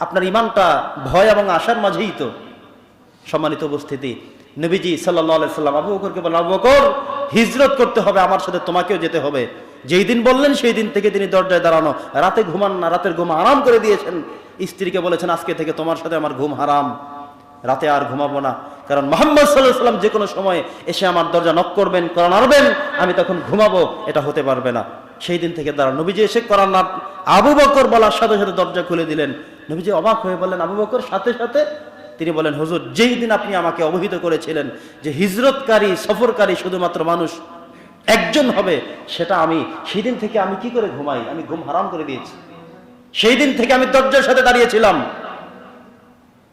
আপনার ইমানটা ভয় এবং আশার মাঝেই তো সম্মানিত উপস্থিতি। নবীজি সাল্লাহ সাল্লাম, আবু বকরকে বলেন আবু বকর, হিজরত করতে হবে, আমার সাথে তোমাকেও যেতে হবে। যেই দিন বললেন, সেই দিন থেকে তিনি দরজায় দাঁড়ানো। রাতে ঘুমান না, রাতের ঘুম আরাম করে দিয়েছেন। স্ত্রীকে বলেছেন, আজকে থেকে তোমার সাথে আমার ঘুম হারাম। রাতে আর ঘুমাবো না। কারণ মোহাম্মদ সাল্লাহ সাল্লাম যে কোনো সময় এসে আমার দরজা নক করবেন, কোরআন আনবেন, আমি তখন ঘুমাবো, এটা হতে পারবে না। সেই দিন থেকে দাঁড়ান। নবীজি এসে কোরআন না আবু বকর বলার সাথে সাথে দরজা খুলে দিলেন। নবীজি অবাক হয়ে বললেন, আবু বকর, সাথে সাথে? তিনি বলেন হুজুর, যেই দিন আপনি আমাকে অবহিত করেছিলেন যে হিজরতকারী, সফরকারী শুধুমাত্র মানুষ একজন হবে, সেটা আমি, সেই দিন থেকে আমি কি করে ঘুমাই? আমি ঘুম হারাম করে দিয়েছি। সেই দিন থেকে আমি দরজার সাথে দাঁড়িয়েছিলাম।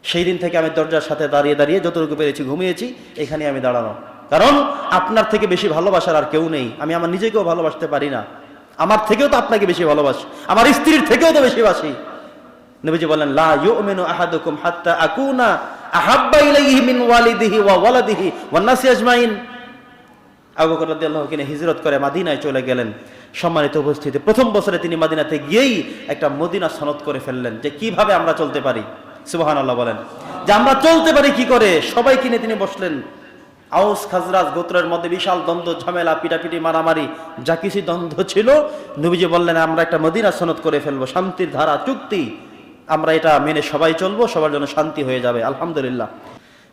সেই দিন থেকে আমি দরজার সাথে দাঁড়িয়ে দাঁড়িয়ে যতটুকু পেরেছি ঘুমিয়েছি, এখানে আমি দাঁড়ানো কারণ আপনার থেকে বেশি ভালোবাসার আর কেউ নেই। আমি আমার নিজেকেও ভালোবাসতে পারি না। আমার থেকেও তো আপনাকে বেশি ভালোবাসি। আমার স্ত্রীর থেকেও তো বেশি বাসি। নবীজি বলেন, লা ইউমিনু আহাদুকুম হাত্তা আকুনা আহাব্বা ইলাইহি মিন ওয়ালিদিহি ওয়া ওয়ালাদিহি ওয়ান নাসি আজমাইন। আবু বকর রাদিয়াল্লাহু কিনে হিজরত করে মাদিনায় চলে গেলেন। সম্মানিত উপস্থিতি, প্রথম বছরে তিনি মাদিনাতে গিয়েই একটা মদিনা সনদ করে ফেললেন যে কীভাবে আমরা চলতে পারি। সুবহানাল্লাহ বলেন, যে আমরা চলতে পারি কি করে? সবাই কিনে তিনি বসলেন। আউস, খাজরাজ, গোত্রের মধ্যে বিশাল দ্বন্দ্ব, ঝামেলা, পিটাপিটি, মারামারি, যা কিছু দ্বন্দ্ব ছিল, নবীজি বললেন, আমরা একটা মদিনা সনদ করে ফেলব, শান্তির ধারা, চুক্তি। আমরা এটা মেনে সবাই চলবো, সবার জন্য শান্তি হয়ে যাবে, আলহামদুলিল্লাহ।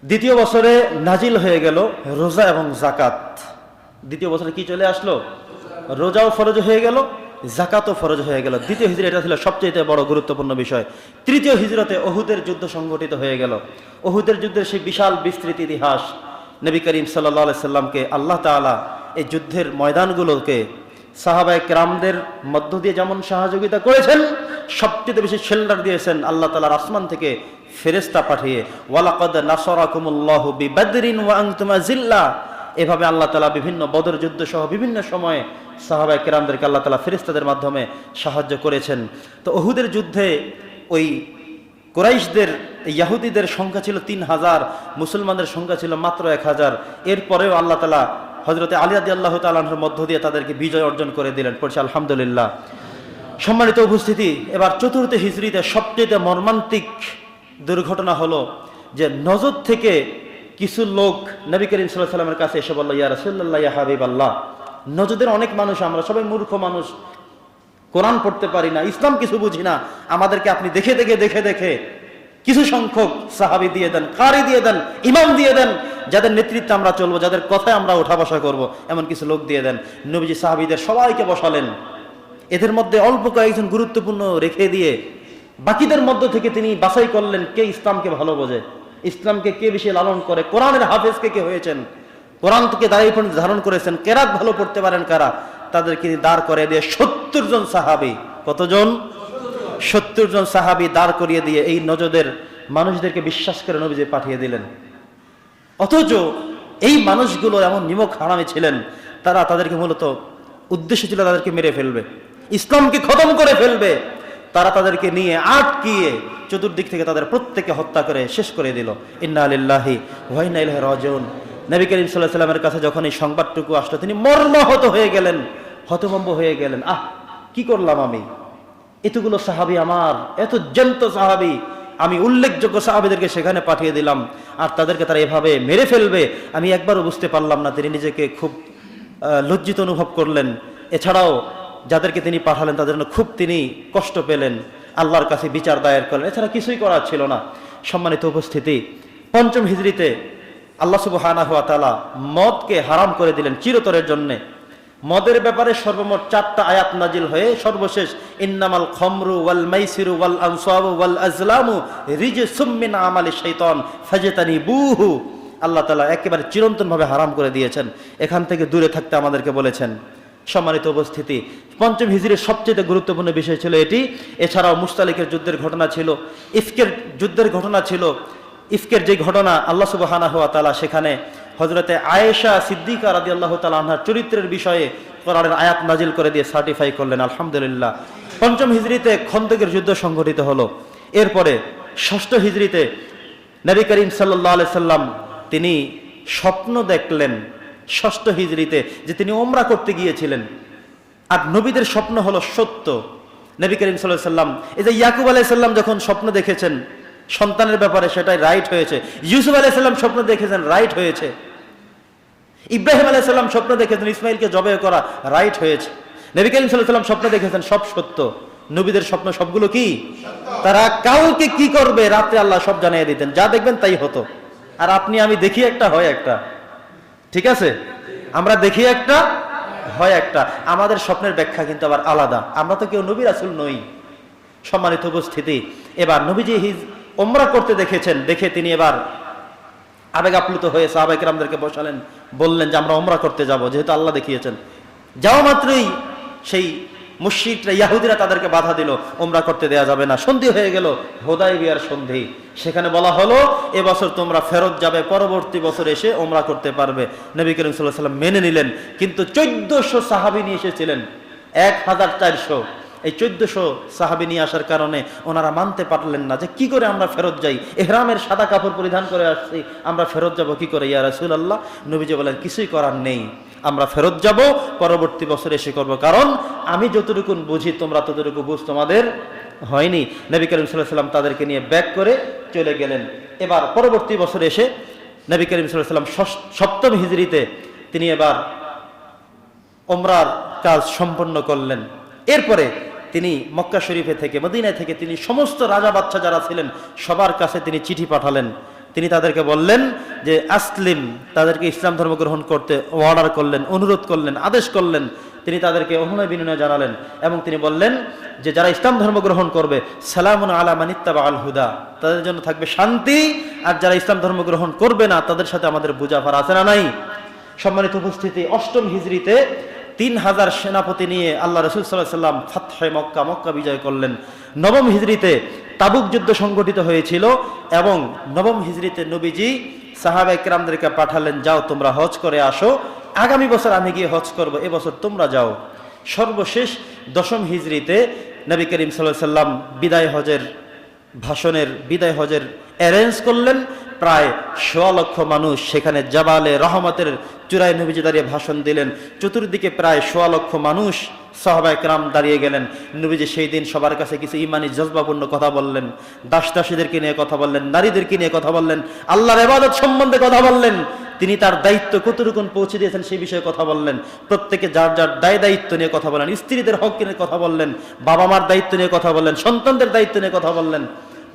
দ্বিতীয় বছরে নাজিল হয়ে গেল রোজা এবং জাকাত দ্বিতীয় বছরে কি চলে আসলো? রোজাও ফরজ হয়ে গেল জাকাতও ফরজ হয়ে গেল। দ্বিতীয় হিজড়ি এটা ছিল সবচেয়ে বড় গুরুত্বপূর্ণ বিষয়। তৃতীয় হিজরতে অহুদের যুদ্ধ সংগঠিত হয়ে গেল। অহুদের যুদ্ধের সেই বিশাল বিস্তৃত ইতিহাস, নবী করিম সাল্লা সাল্লামকে আল্লাহ তাআলা এই যুদ্ধের ময়দানগুলোকে সাহাবায় ক্রামদের মধ্য দিয়ে যেমন সহযোগিতা করেছেন সবচেয়ে বেশি শেল্ডার দিয়েছেন আল্লাহ তালার আসমান থেকে ফেরেস্তা পাঠিয়ে, ওয়ালাকদ নাসরাকুমুল্লাহু বিবাদরিন ওয়া আনতুম আজিল্লা। এভাবে আল্লাহ তালা বিভিন্ন বদর যুদ্ধ সহ বিভিন্ন সময়ে সাহাবাই কেরামদেরকে আল্লাহ তালা ফেরিস্তাদের মাধ্যমে সাহায্য করেছেন। তো ওহুদের যুদ্ধে ওই কোরাইশদের, ইয়াহুদিদের সংখ্যা ছিল তিন হাজার, মুসলমানদের সংখ্যা ছিল মাত্র এক হাজার। এরপরেও আল্লাহ তালা হজরতে আলিয়াদি আল্লাহ তালাহর মধ্য দিয়ে তাদেরকে বিজয় অর্জন করে দিলেন। পড়ছে আলহামদুলিল্লাহ। সম্মানিত উপস্থিতি, এবার চতুর্থ হিজড়িতে সবচেয়ে মর্মান্তিক দুর্ঘটনা হলো যে নজর থেকে কিছু লোক নবী করিম সাল্লাহ সাল্লামের কাছে এসে বলল, ইয়া রসুল্লাহ ইয়া হাবিব আল্লাহ নজদের অনেক মানুষ আমরা, সবাই মূর্খ মানুষ, কোরআন পড়তে পারি না, ইসলাম কিছু বুঝি না, আমাদেরকে আপনি দেখে দেখে দেখে দেখে কিছু সংখ্যক সাহাবি দিয়ে দেন কারি দিয়ে দেন, ইমাম দিয়ে দেন, যাদের নেতৃত্বে আমরা চলবো, যাদের কথায় আমরা ওঠা বসা করব, এমন কিছু লোক দিয়ে দেন। নবীজি সাহাবিদের সবাইকে বসালেন। এদের মধ্যে অল্প কয়েকজন গুরুত্বপূর্ণ রেখে দিয়ে বাকিদের মধ্য থেকে তিনি বাছাই করলেন কে ইসলামকে ভালো বোঝে, ইসলামকে কে বেশি লালন করে, কোরআনের হাফেজ কে হয়েছেন, কোরআন থেকে দাঁড়িয়ে ধারণ করেছেন, কেরাত ভালো পড়তে পারেন কারা? তাদেরকে দাঁড় করে দিয়ে সত্তর জন সাহাবি, কতজন? সত্তর জন সাহাবি দাঁড় করিয়ে দিয়ে এই নজদের মানুষদেরকে বিশ্বাস করে নবীজি পাঠিয়ে দিলেন। অথচ এই মানুষগুলো এমন নিমক হারামে ছিলেন, তারা তাদেরকে মূলত উদ্দেশ্য ছিল তাদেরকে মেরে ফেলবে। ইসলামকে খতম করে ফেলবে। তারা তাদেরকে নিয়ে আটকিয়ে চতুর্দিক থেকে তাদের প্রত্যেকে হত্যা করে শেষ করে দিল। ইন্না আলিল্লাহি ওয়াইনা ইলাইহি রাজিউন। নবী করিম সাল্লাল্লাহু সাল্লামের কাছে যখন এই সংবাদটুকু আসলো, তিনি মর্মাহত হয়ে গেলেন, হতভম্ব হয়ে গেলেন। আহ, কি করলাম আমি? এতগুলো সাহাবি আমার, এত জ্যান্ত সাহাবি। আমি উল্লেখযোগ্য সাহাবিদেরকে সেখানে পাঠিয়ে দিলাম। আর তাদেরকে তারা এভাবে মেরে ফেলবে, আমি একবারও বুঝতে পারলাম না। তিনি নিজেকে খুব লজ্জিত অনুভব করলেন। এছাড়াও যাদেরকে তিনি পাঠালেন, তাদের জন্য খুব তিনি কষ্ট পেলেন, আল্লাহর কাছে বিচার দায়ের করলেন। এছাড়া কিছুই করার ছিল না। সম্মানিত উপস্থিতি, পঞ্চম হিজড়িতে আল্লাহ সুবহানাহু ওয়া তাআলা মদকে হারাম করে দিলেন চিরতরের জন্যে। মদের ব্যাপারে সর্বমোট চারটা আয়াত নাজিল হয়ে সর্বশেষ, ইন্নামাল খমরু ওয়াল মাইসিরু ওয়াল আনসাবু ওয়াল আজলামু রিজসুম মিন আমালি শাইতান ফাজেতানি বুহু আল্লাহ তালা একেবারে চিরন্তনভাবে হারাম করে দিয়েছেন। এখান থেকে দূরে থাকতে আমাদেরকে বলেছেন সম্মানিত উপস্থিতি। পঞ্চম হিজরির সবচেয়ে গুরুত্বপূর্ণ বিষয় ছিল এটি। এছাড়াও মুস্তালিকের যুদ্ধের ঘটনা ছিল, ইফকের যুদ্ধের ঘটনা ছিল, ইফকের যে ঘটনা আল্লাহ সুবহানাহু ওয়া তাআলা সেখানে হজরতে আয়েশা সিদ্দিকা রাদি আল্লাহ তালাহার চরিত্রের বিষয়ে কোরআনের আয়াত নাজিল করে দিয়ে সার্টিফাই করলেন, আলহামদুলিল্লাহ। পঞ্চম হিজড়িতে খন্দকের যুদ্ধ সংঘটিত হলো। এরপরে ষষ্ঠ হিজড়িতে নবী করিম সাল্লাহ সাল্লাম তিনি স্বপ্ন দেখলেন ষষ্ঠ হিজড়িতে যে তিনি ওমরা করতে গিয়েছিলেন। আর নবীদের স্বপ্ন হলো সত্য। নবী করিম সাল্লাহ সাল্লাম, এই যে ইয়াকুব আলাইসাল্লাম যখন স্বপ্ন দেখেছেন, সন্তানের ব্যাপারে সেটাই রাইট হয়েছে। ইউসুফ আলাইসাল্লাম স্বপ্ন দেখেছেন রাইট হয়েছে। ইব্রাহিম আলাইসাল্লাম স্বপ্ন দেখেছেন ইসমাইলকে জবে করা রাইট হয়েছে। নবী করিম সাল্লাম স্বপ্ন দেখেছেন, সব সত্য। নবীদের স্বপ্ন সবগুলো কি? তারা কাউকে কি করবে? রাত্রে আল্লাহ সব জানিয়ে দিতেন। যা দেখবেন তাই হতো। আর আপনি, আমি দেখি একটা, হয় একটা। ঠিক আছে? আমরা দেখি একটা, হয় একটা। আমাদের স্বপ্নের ব্যাখ্যা কিন্তু আবার আলাদা। আমরা তো কেউ নবীর আসল নই। সম্মানিত উপস্থিতি। এবার নবীজি হিজ ওমরা করতে দেখেছেন। দেখে তিনি এবার আবেগ আপ্লুত হয়ে সাহাবাইকে আমাদেরকে বসালেন, বললেন যে আমরা ওমরা করতে যাব, যেহেতু আল্লাহ দেখিয়েছেন। যাওয়া মাত্রই সেই মুশিকরা ইয়াহুদিরা তাদেরকে বাধা দিল ওমরা করতে দেয়া যাবে না। সন্ধি হয়ে গেল, হোদাই বিয়ার সন্ধি। সেখানে বলা হলো, এবছর তোমরা ফেরত যাবে, পরবর্তী বছর এসে ওমরা করতে পারবে। নবী করিম সাল্লাহ সাল্লাম মেনে নিলেন, কিন্তু চোদ্দশো সাহাবি নিয়ে এসেছিলেন, এক হাজার চারশো। এই চোদ্দশো সাহাবি নিয়ে আসার কারণে ওনারা মানতে পারলেন না যে, কি করে আমরা ফেরত যাই? এহরামের সাদা কাপড় পরিধান করে আসছি, আমরা ফেরত যাব কি করে? ইয়া রাসুল আল্লাহ নবীজি বলেন, কিছুই করার নেই। আমরা ফেরত যাব পরবর্তী বছর এসে করব। কারণ আমি যতটুকু বুঝি, তোমরা ততটুকু বুঝ তোমাদের হয়নি। নবী করিম সাল্লাম তাদেরকে নিয়ে ব্যাক করে চলে গেলেন। এবার পরবর্তী বছর এসে নবী করিম সাল্লাম সপ্তম হিজড়িতে তিনি এবার ওমরার কাজ সম্পন্ন করলেন। এরপরে তিনি মক্কা শরীফে থেকে, মদিনায় থেকে তিনি সমস্ত রাজা বাচ্চা যারা ছিলেন, সবার কাছে তিনি চিঠি পাঠালেন। তিনি তাদেরকে বললেন যে, আসলিম, তাদেরকে ইসলাম ধর্ম গ্রহণ করতে অর্ডার করলেন, অনুরোধ করলেন, আদেশ করলেন। তিনি তাদেরকে অনুনয় বিনয় জানালেন এবং তিনি বললেন যে, যারা ইসলাম ধর্ম গ্রহণ করবে, সালামুন আলা মানিত্তাবা আল হুদা। তাদের জন্য থাকবে শান্তি, আর যারা ইসলাম ধর্ম গ্রহণ করবে না, তাদের সাথে আমাদের বুঝাফার আছে না নাই? সম্মানিত উপস্থিতি, অষ্টম হিজড়িতে তিন হাজার সেনাপতি নিয়ে আল্লাহ রসুল সাল্লাহ সাল্লাম ফাতহে মক্কা মক্কা বিজয় করলেন। নবম হিজড়িতে তাবুক যুদ্ধ সংগঠিত হয়েছিল এবং নবম হিজড়িতে নবীজি সাহাবা একরামদেরকে পাঠালেন, যাও, তোমরা হজ করে আসো। আগামী বছর আমি গিয়ে হজ করব এবছর তোমরা যাও। সর্বশেষ দশম হিজড়িতে নবী করিম সাল্লাহ সাল্লাম বিদায় হজের ভাষণের বিদায় হজের অ্যারেঞ্জ করলেন। প্রায় সোয়া লক্ষ মানুষ সেখানে জাবালে রহমতের চূড়ায় নবীজি দাঁড়িয়ে ভাষণ দিলেন। চতুর্দিকে প্রায় সোয়া লক্ষ মানুষ সাহাবায় ক্রাম দাঁড়িয়ে গেলেন। নবীজি সেই দিন সবার কাছে কিছু ইমানি জজবাপূর্ণ কথা বললেন। দাস দাসীদেরকে নিয়ে কথা বললেন, নারীদেরকে নিয়ে কথা বললেন, আল্লাহর এবাদত সম্বন্ধে কথা বললেন। তিনি তার দায়িত্ব কতটুকুন পৌঁছে দিয়েছেন সেই বিষয়ে কথা বললেন। প্রত্যেকে যার যার দায় দায়িত্ব নিয়ে কথা বললেন স্ত্রীদের হক নিয়ে কথা বললেন বাবা মার দায়িত্ব নিয়ে কথা বললেন, সন্তানদের দায়িত্ব নিয়ে কথা বললেন।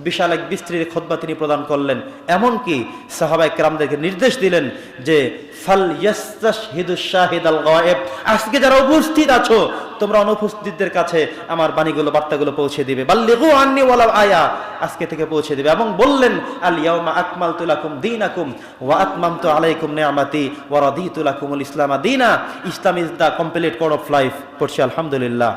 বিশাল এক বিস্তৃত খোদবা তিনি প্রদান করলেন। এমনকি সাহাবাই কেরামদেরকে নির্দেশ দিলেন যে, ফাল শাহিদ আল গায়েব আজকে যারা উপস্থিত আছো, তোমরা অনুপস্থিতদের কাছে আমার বাণীগুলো, বার্তাগুলো পৌঁছে দিবে। বাল্লিগু আন্নি ওয়ালাউ আয়া আজকে থেকে পৌঁছে দিবে। এবং বললেন, আল ইয়াউমা আকমালতু লাকুম দীনাকুম ওয়া আতমামতু আলাইকুম নি'মাতি ওয়া রাদিতু লাকুমুল ইসলামা দীনা Islam is the complete code of life পড়ছি আলহামদুলিল্লাহ।